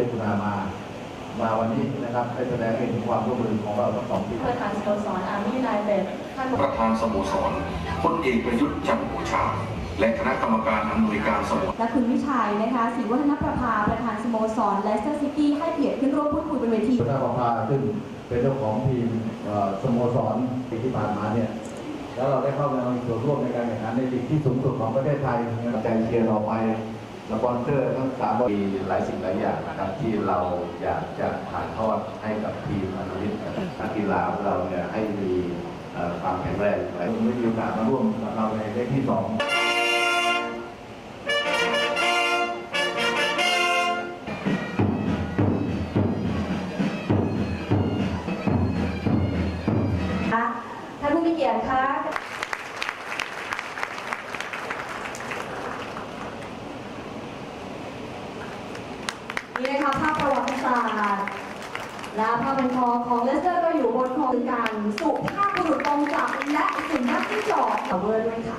ชิญคุณอามา มาวันนี้นะครับให้แสดงให้เห็นความร่วมมือของเราทั้งสองทีมประธานสโมสรอาร์มี่ไนเต็ดท่านประธานสโมสรพลเอกประยุทธ์จันทร์โอชาและคณะกรรมการอำนวยการสโมสรและคุณวิชัยนะคะศรีวัฒนประภาประธานสโมสรเลสเตอร์ซิตี้ให้เกียรติขึ้นร่วมพูดคุยบนเวทีคุณอาประภาซึ่งเป็นเจ้าของทีมเอ่อสโมสรปีที่ผ่านมาเนี่ยแล้วเราได้เข้ามามีส่วนร่วมในการแข่งขันในลีกที่สูงสุดของประเทศไทยใจเชียร์เราไป สปอนเซอร์ทั้งสามบริมีหลายสิ่งหลายอย่างนะครับที่เราอยากจะถ่ายทอดให้กับทีมอนุวิทย์นักกีฬาของเราเนี่ยให้มีความแข็งแรงไปมได้มีโอกาสมาร่วมกับเราในเลขที่สองค่ะท่านผู้มีเกียรติคะ นี่นะคะภาพประวัติศาสตร์และภาพเป็นคอของเลสเตอร์ก็อยู่บนคอการสุภาพบุรุษกองจักรและสุนัขที่จอดเวอร์ด้วยค่ะ